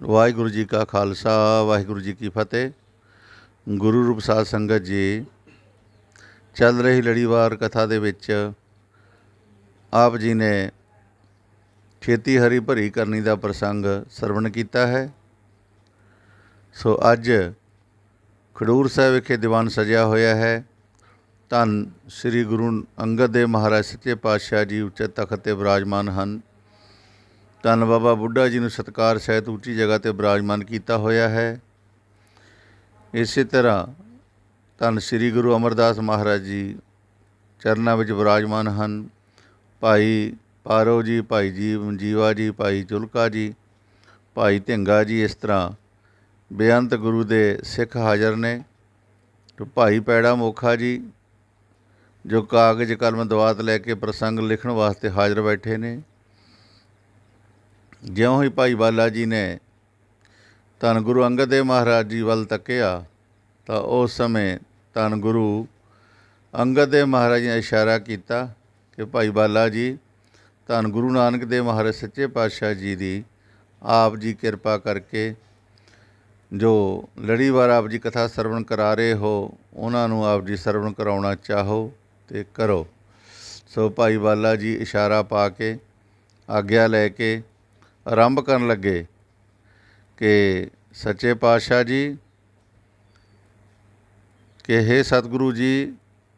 ਵਾਹਿਗੁਰੂ ਜੀ ਕਾ ਖਾਲਸਾ, ਵਾਹਿਗੁਰੂ ਜੀ ਕੀ ਫਤਿਹ। ਗੁਰੂ ਰੂਪ ਸਾਧ ਸੰਗਤ ਜੀ, ਚੱਲ ਰਹੀ ਲੜੀਵਾਰ ਕਥਾ ਦੇ ਵਿੱਚ ਆਪ ਜੀ ਨੇ ਖੇਤੀ ਹਰੀ ਭਰੀ ਕਰਨੀ ਦਾ ਪ੍ਰਸੰਗ ਸਰਵਣ ਕੀਤਾ ਹੈ। ਸੋ ਅੱਜ ਖਡੂਰ ਸਾਹਿਬ ਵਿਖੇ ਦੀਵਾਨ ਸਜਿਆ ਹੋਇਆ ਹੈ। ਧੰਨ ਸ੍ਰੀ ਗੁਰੂ ਅੰਗਦ ਦੇਵ ਮਹਾਰਾਜ, ਸੱਚੇ ਪਾਤਸ਼ਾਹ ਜੀ, ਉੱਚੇ ਤਖਤ ਤੇ ਵਿਰਾਜਮਾਨ ਹਨ। ਧੰਨ ਬਾਬਾ ਬੁੱਢਾ ਜੀ ਨੂੰ ਸਤਕਾਰ ਸਹਿਤ ਉੱਚੀ ਜਗ੍ਹਾ ਤੇ ਵਿਰਾਜਮਾਨ ਕੀਤਾ ਹੋਇਆ ਹੈ। ਇਸੇ ਤਰ੍ਹਾਂ ਧੰਨ ਸ੍ਰੀ ਗੁਰੂ ਅਮਰਦਾਸ ਮਹਾਰਾਜ ਜੀ ਚਰਨਾਂ ਵਿੱਚ ਵਿਰਾਜਮਾਨ ਹਨ। ਭਾਈ ਪਾਰੋ ਜੀ, ਭਾਈ ਜੀ ਜੀਵਾ ਜੀ, ਭਾਈ ਚੁਲਕਾ ਜੀ, ਭਾਈ ਢਿੰਗਾ ਜੀ ਇਸ ਤਰ੍ਹਾਂ ਬੇਅੰਤ ਗੁਰੂ ਦੇ ਸਿੱਖ ਹਾਜ਼ਰ ਨੇ। ਤੇ ਭਾਈ ਪੈੜਾ ਮੋਖਾ ਜੀ, ਜੋ ਕਾਗਜ਼ ਕਲਮ ਦਵਾਤ ਲੈ ਕੇ ਪ੍ਰਸੰਗ ਲਿਖਣ ਵਾਸਤੇ ਹਾਜ਼ਰ ਬੈਠੇ ਨੇ। ਜਿਉਂ ਹੀ ਭਾਈ ਬਾਲਾ ਜੀ ਨੇ ਧੰਨ ਗੁਰੂ ਅੰਗਦ ਦੇਵ ਮਹਾਰਾਜ ਜੀ ਵੱਲ ਤੱਕਿਆ, ਤਾਂ ਉਸ ਸਮੇਂ ਧੰਨ ਗੁਰੂ ਅੰਗਦ ਦੇਵ ਮਹਾਰਾਜ ਨੇ ਇਸ਼ਾਰਾ ਕੀਤਾ ਕਿ ਭਾਈ ਬਾਲਾ ਜੀ, ਧੰਨ ਗੁਰੂ ਨਾਨਕ ਦੇਵ ਮਹਾਰਾਜ ਸੱਚੇ ਪਾਤਸ਼ਾਹ ਜੀ ਦੀ ਆਪ ਜੀ ਕਿਰਪਾ ਕਰਕੇ ਜੋ ਲੜੀਵਾਰ ਆਪ ਜੀ ਕਥਾ ਸਰਵਣ ਕਰਾ ਰਹੇ ਹੋ, ਉਹਨਾਂ ਨੂੰ ਆਪ ਜੀ ਸਰਵਣ ਕਰਾਉਣਾ ਚਾਹੋ ਤੇ ਕਰੋ। ਸੋ ਭਾਈ ਬਾਲਾ ਜੀ ਇਸ਼ਾਰਾ ਪਾ ਕੇ, ਆਗਿਆ ਲੈ ਕੇ ਆਰੰਭ ਕਰਨ ਲੱਗੇ ਕਿ ਸੱਚੇ ਪਾਤਸ਼ਾਹ ਜੀ, ਕਿ हे ਸਤਿਗੁਰੂ ਜੀ,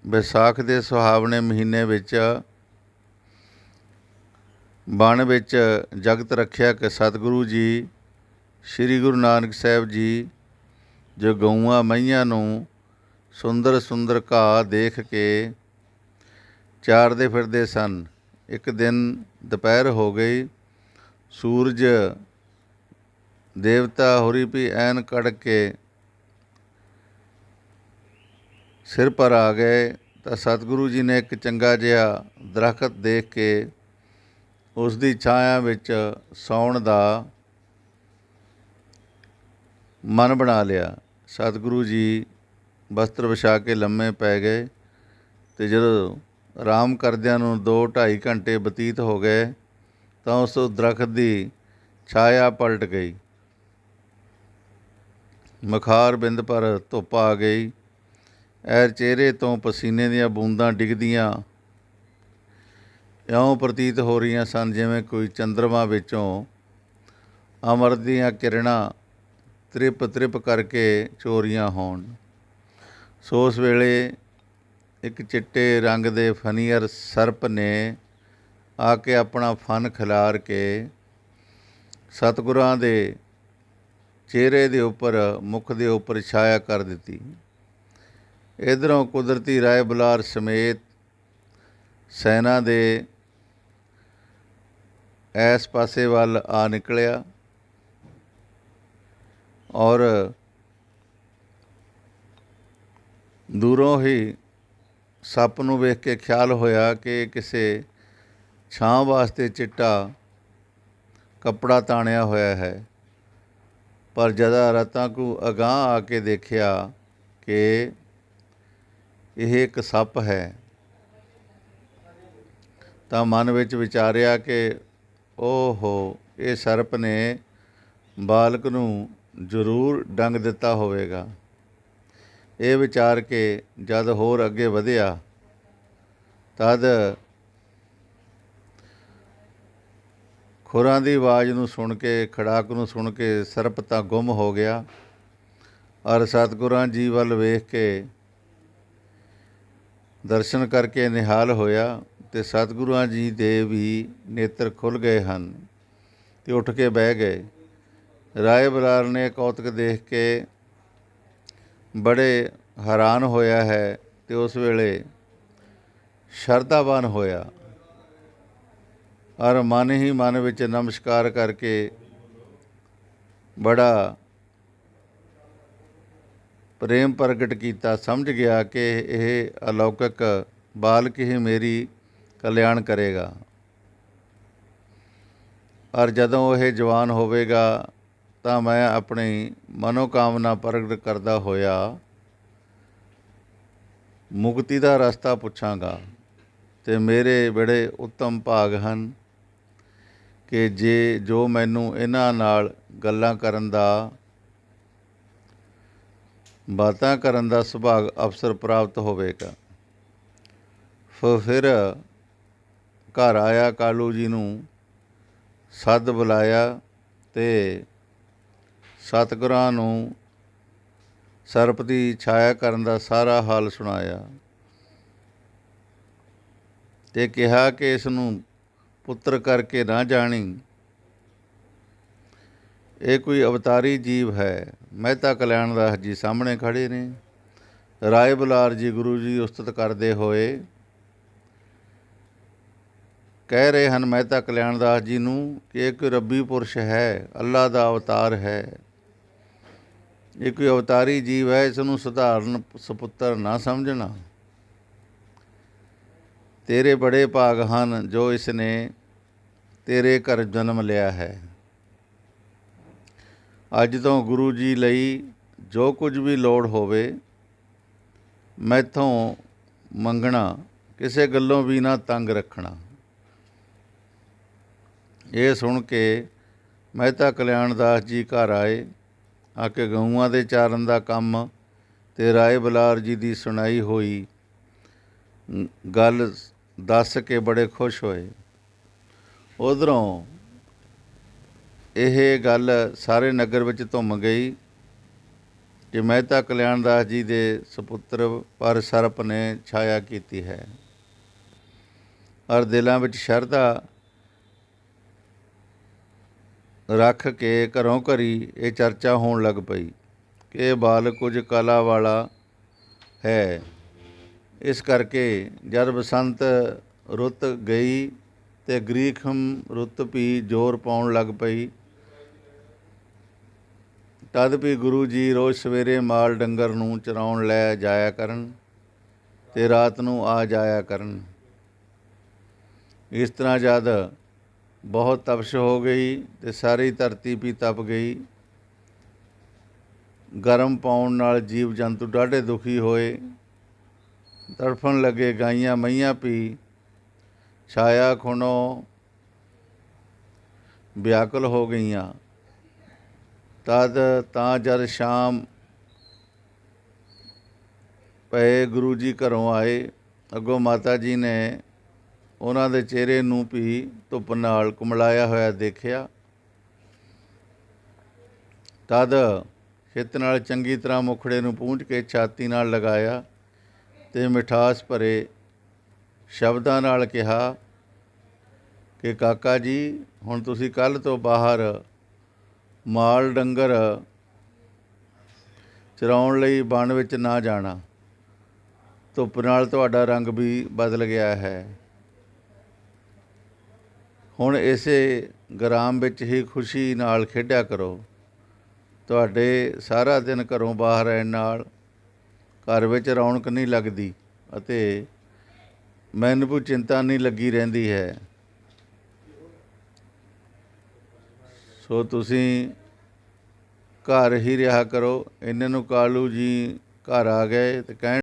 ਵਿਸਾਖ ਦੇ ਸੁਹਾਵਣੇ ਮਹੀਨੇ ਵਿੱਚ ਬਣ ਵਿੱਚ ਜਗਤ ਰੱਖਿਆ ਕਿ ਸਤਿਗੁਰੂ ਜੀ, ਸ੍ਰੀ ਗੁਰੂ ਨਾਨਕ ਸਾਹਿਬ ਜੀ, ਜੋ ਗਊਆਂ ਮਈਆਂ ਨੂੰ ਸੁੰਦਰ ਸੁੰਦਰ ਘਾਹ ਦੇਖ ਕੇ ਚਾਰਦੇ ਫਿਰਦੇ ਸਨ। ਇੱਕ ਦਿਨ ਦੁਪਹਿਰ ਹੋ ਗਈ। ਸੂਰਜ ਦੇਵਤਾ ਹੋਰੀ ਵੀ ਐਨ ਕੜ ਕੇ ਸਿਰ ਪਰ ਆ ਗਏ, ਤਾਂ ਸਤਿਗੁਰੂ ਜੀ ਨੇ ਇੱਕ ਚੰਗਾ ਜਿਹਾ ਦਰਖਤ ਦੇਖ ਕੇ ਉਸ ਦੀ ਛਾਇਆ ਵਿੱਚ ਸੌਣ ਦਾ ਮਨ ਬਣਾ ਲਿਆ। ਸਤਿਗੁਰੂ ਜੀ ਵਸਤਰ ਵਿਛਾ ਕੇ ਲੰਮੇ ਪੈ ਗਏ ਤੇ ਜਦੋਂ ਆਰਾਮ ਕਰਦਿਆਂ ਨੂੰ 2 2.5 ਘੰਟੇ ਬਤੀਤ ਹੋ ਗਏ ਤਾਂ ਉਸ ਦਰਖਤ ਦੀ ਛਾਇਆ ਪਲਟ ਗਈ। ਮਖਾਰ ਬਿੰਦ ਪਰ ਧੁੱਪ ਆ ਗਈ। ਐਰ ਚਿਹਰੇ ਤੋਂ ਪਸੀਨੇ ਦੀਆਂ ਬੂੰਦਾਂ ਡਿੱਗਦੀਆਂ। ਇਉਂ ਪ੍ਰਤੀਤ ਹੋ ਰਹੀਆਂ ਸਨ ਜਿਵੇਂ ਕੋਈ ਚੰਦਰਮਾ ਵਿੱਚੋਂ ਅਮਰ ਦੀਆਂ ਕਿਰਨਾਂ ਤ੍ਰਿਪ ਤ੍ਰਿਪ ਕਰਕੇ ਚੋਰੀਆਂ ਹੋਣ। ਸੋ ਉਸ ਵੇਲੇ ਇੱਕ ਚਿੱਟੇ ਰੰਗ ਦੇ ਫਨੀਅਰ ਸਰਪ ਨੇ ਆ ਕੇ ਆਪਣਾ ਫਨ ਖਿਲਾਰ ਕੇ ਸਤਿਗੁਰਾਂ ਦੇ ਚਿਹਰੇ ਦੇ ਉੱਪਰ, ਮੁਖ ਦੇ ਉੱਪਰ ਛਾਇਆ ਕਰ ਦਿੱਤੀ। ਇਧਰੋਂ ਕੁਦਰਤੀ ਰਾਏ ਬੁਲਾਰ ਸਮੇਤ ਸੈਨਾ ਦੇ ਐਸ ਪਾਸੇ ਵੱਲ ਆ ਨਿਕਲਿਆ ਔਰ ਦੂਰੋਂ ਹੀ ਸੱਪ ਨੂੰ ਵੇਖ ਕੇ ਖਿਆਲ ਹੋਇਆ ਕਿ ਕਿਸੇ ਛਾਂ ਵਾਸਤੇ ਚਿੱਟਾ ਕੱਪੜਾ ਤਾਣਿਆ ਹੋਇਆ ਹੈ। ਪਰ ਜਦਾ ਰਤਾਂ ਕੋ ਅਗਾਹ ਆ ਕੇ ਦੇਖਿਆ ਕਿ ਇਹ ਇੱਕ ਸੱਪ ਹੈ, ਤਾਂ ਮਨ ਵਿੱਚ ਵਿਚਾਰਿਆ ਕਿ ਓਹੋ, ਇਹ ਸਰਪ ਨੇ ਬਾਲਕ ਨੂੰ ਜ਼ਰੂਰ ਡੰਗ ਦਿੱਤਾ ਹੋਵੇਗਾ। ਇਹ ਵਿਚਾਰ ਕੇ ਜਦ ਹੋਰ ਅੱਗੇ ਵਧਿਆ, ਤਦ ਖੁਰਾਂ ਦੀ ਆਵਾਜ਼ ਨੂੰ ਸੁਣ ਕੇ, ਖੜਾਕ ਨੂੰ ਸੁਣ ਕੇ ਸਰਪ ਤਾਂ ਗੁੰਮ ਹੋ ਗਿਆ। ਔਰ ਸਤਿਗੁਰਾਂ ਜੀ ਵੱਲ ਵੇਖ ਕੇ ਦਰਸ਼ਨ ਕਰਕੇ ਨਿਹਾਲ ਹੋਇਆ ਤੇ ਸਤਿਗੁਰਾਂ ਜੀ ਦੇ ਵੀ ਨੇਤਰ ਖੁੱਲ ਗਏ ਹਨ ਤੇ ਉੱਠ ਕੇ ਬਹਿ ਗਏ। ਰਾਏ ਬਲਾਰ ਨੇ ਕੌਤਕ ਦੇਖ ਕੇ ਬੜੇ ਹੈਰਾਨ ਹੋਇਆ ਹੈ ਤੇ ਉਸ ਵੇਲੇ ਸ਼ਰਧਾਵਾਨ ਹੋਇਆ। ਔਰ ਮਨ ਹੀ ਮਨ ਵਿੱਚ ਨਮਸਕਾਰ ਕਰਕੇ ਬੜਾ ਪ੍ਰੇਮ ਪ੍ਰਗਟ ਕੀਤਾ, ਸਮਝ ਗਿਆ ਕਿ ਇਹ ਅਲੌਕਿਕ ਬਾਲਕ ਹੀ ਮੇਰੀ ਕਲਿਆਣ ਕਰੇਗਾ। ਔਰ ਜਦੋਂ ਇਹ ਜਵਾਨ ਹੋਵੇਗਾ ਤਾਂ ਮੈਂ ਆਪਣੀ ਮਨੋਕਾਮਨਾ ਪ੍ਰਗਟ ਕਰਦਾ ਹੋਇਆ ਮੁਕਤੀ ਦਾ ਰਸਤਾ ਪੁੱਛਾਂਗਾ ਤੇ ਮੇਰੇ ਬੜੇ ਉੱਤਮ ਭਾਗ ਹਨ। ਕਿ ਜੇ ਜੋ ਮੈਨੂੰ ਇਹਨਾਂ ਨਾਲ ਗੱਲਾਂ ਕਰਨ ਦਾ, ਬਾਤਾਂ ਕਰਨ ਦਾ ਸੁਭਾਗ ਅਵਸਰ ਪ੍ਰਾਪਤ ਹੋਵੇਗਾ। ਫਿਰ ਘਰ ਆਇਆ ਕਾਲੂ ਜੀ ਨੂੰ ਸੱਦ ਬੁਲਾਇਆ ਤੇ ਸਤਿਗੁਰਾਂ ਨੂੰ ਸਰਪ ਦੀ ਛਾਇਆ ਕਰਨ ਦਾ ਸਾਰਾ ਹਾਲ ਸੁਣਾਇਆ ਤੇ ਕਿਹਾ ਕਿ ਇਸ ਨੂੰ ਪੁੱਤਰ ਕਰਕੇ ਨਾ ਜਾਣੀ। ਇਹ ਕੋਈ ਅਵਤਾਰੀ ਜੀਵ ਹੈ। ਮਹਿਤਾ ਕਲਿਆਣ ਕਲਿਆਣਦਾਸ ਜੀ ਸਾਹਮਣੇ ਖੜੇ ਨੇ। ਰਾਏ ਬੁਲਾਰ ਜੀ ਗੁਰੂ ਜੀ ਉਸਤਤ ਕਰਦੇ ਹੋਏ ਕਹਿ ਰਹੇ ਹਨ, ਮਹਿਤਾ ਕਲਿਆਣ ਦਾਸ ਜੀ ਨੂੰ ਕਿ ਇਹ ਕੋਈ ਰੱਬੀ ਪੁਰਸ਼ ਹੈ, ਅੱਲਾ ਦਾ ਅਵਤਾਰ ਹੈ। ਇਹ ਕੋਈ ਅਵਤਾਰੀ ਜੀਵ ਹੈ, ਇਸ ਨੂੰ ਸਧਾਰਨ ਸੁਪੁੱਤਰ ਨਾ ਸਮਝਣਾ। ਤੇਰੇ ਬੜੇ ਭਾਗ ਹਨ ਜੋ ਇਸ ਨੇ ਤੇਰੇ ਘਰ ਜਨਮ ਲਿਆ ਹੈ। ਅੱਜ ਤੋਂ ਗੁਰੂ ਜੀ ਲਈ ਜੋ ਕੁਝ ਵੀ ਲੋੜ ਹੋਵੇ, ਮੈਥੋਂ ਮੰਗਣਾ, ਕਿਸੇ ਗੱਲੋਂ ਵੀ ਨਾ ਤੰਗ ਰੱਖਣਾ। ਇਹ ਸੁਣ ਕੇ ਮਹਿਤਾ ਕਲਿਆਣਦਾਸ ਜੀ ਘਰ ਆਏ ਆ ਕੇ ਗਊਆਂ ਦੇ ਚਾਰਨ ਦਾ ਕੰਮ ਤੇ ਰਾਏ ਬਲਾਰ ਜੀ ਦੀ ਸੁਣਾਈ ਹੋਈ ਗੱਲ ਦੱਸ ਕੇ ਬੜੇ ਖੁਸ਼ ਹੋਏ। ਉਧਰੋਂ ਇਹ ਗੱਲ ਸਾਰੇ ਨਗਰ ਵਿੱਚ ਧੁੰਮ ਗਈ ਕਿ ਮਹਿਤਾ ਕਲਿਆਣ ਦਾਸ ਜੀ ਦੇ ਸੁਪੁੱਤਰ ਪਰ ਸਰਪ ਨੇ ਛਾਇਆ ਕੀਤੀ ਹੈ। ਔਰ ਦਿਲਾਂ ਵਿੱਚ ਸ਼ਰਧਾ ਰੱਖ ਕੇ ਘਰੋਂ ਘਰੀ ਇਹ ਚਰਚਾ ਹੋਣ ਲੱਗ ਪਈ ਕਿ ਇਹ ਬਾਲ ਕੁਝ ਕਲਾ ਵਾਲਾ ਹੈ। ਇਸ ਕਰਕੇ ਜਦ ਬਸੰਤ ਰੁੱਤ ਗਈ ਤੇ ਗ੍ਰੀਖਮ ਰੁੱਤ ਵੀ ਜ਼ੋਰ ਪਾਉਣ ਲੱਗ ਪਈ। ਤਦ ਵੀ ਗੁਰੂ ਜੀ ਰੋਜ਼ ਸਵੇਰੇ ਮਾਲ ਡੰਗਰ ਨੂੰ ਚਰਾਉਣ ਲੈ ਜਾਇਆ ਕਰਨ ਤੇ ਰਾਤ ਨੂੰ ਆ ਜਾਇਆ ਕਰਨ। ਇਸ ਤਰ੍ਹਾਂ ਜਦ ਬਹੁਤ ਤਪਸ਼ ਹੋ ਗਈ ਤੇ ਸਾਰੀ ਧਰਤੀ ਵੀ ਤਪ ਗਈ। ਗਰਮ ਪਾਉਣ ਨਾਲ ਜੀਵ ਜੰਤੂ ਡਾਢੇ ਦੁਖੀ ਹੋਏ। ਤੜਫਣ ਲੱਗੇ ਗਾਈਆਂ ਮਈਆਂ ਪੀ ਛਾਇਆ ਖੁਣੋ ਵਿਆਕੁਲ ਹੋ ਗਈਆਂ। ਤਦ ਤਾਂ ਜਦ ਸ਼ਾਮ ਪਏ ਗੁਰੂ ਜੀ ਘਰੋਂ ਆਏ, ਅੱਗੋਂ ਮਾਤਾ ਜੀ ਨੇ ਉਹਨਾਂ ਦੇ ਚਿਹਰੇ ਨੂੰ ਵੀ ਧੁੱਪ ਨਾਲ ਕੁਮਲਾਇਆ ਹੋਇਆ ਦੇਖਿਆ। ਤਦ ਖਿੱਤ ਨਾਲ ਚੰਗੀ ਤਰ੍ਹਾਂ ਮੁਖੜੇ ਨੂੰ ਪੂੰਝ ਕੇ ਛਾਤੀ ਨਾਲ ਲਗਾਇਆ ਤੇ ਮਿਠਾਸ ਭਰੇ ਸ਼ਬਦਾਂ ਨਾਲ ਕਿਹਾ ਕਿ ਕਾਕਾ ਜੀ, ਹੁਣ ਤੁਸੀਂ ਕੱਲ ਤੋਂ ਬਾਹਰ ਮਾਲ ਡੰਗਰ ਚਰਾਉਣ ਲਈ ਬਣ ਵਿੱਚ ਨਾ ਜਾਣਾ। ਧੁੱਪ ਨਾਲ ਤੁਹਾਡਾ ਰੰਗ ਵੀ ਬਦਲ ਗਿਆ ਹੈ। ਹੁਣ ਇਸੇ ਗ੍ਰਾਮ ਵਿੱਚ ਹੀ ਖੁਸ਼ੀ ਨਾਲ ਖੇਡਿਆ ਕਰੋ। ਤੁਹਾਡੇ ਸਾਰਾ ਦਿਨ ਘਰੋਂ ਬਾਹਰ ਰਹਿਣ ਨਾਲ ਘਰ ਵਿੱਚ ਰੌਣਕ ਨਹੀਂ ਲੱਗਦੀ ਅਤੇ ਮੈਨੂੰ ਵੀ ਚਿੰਤਾ ਨਹੀਂ ਲੱਗੀ ਰਹਿੰਦੀ ਹੈ। ਸੋ ਤੁਸੀਂ ਘਰ ਹੀ ਰਿਹਾ ਕਰੋ। ਇਹਨਾਂ ਨੂੰ ਕਾਲੂ ਜੀ ਘਰ ਆ ਗਏ ਤੇ ਕਹਿਣ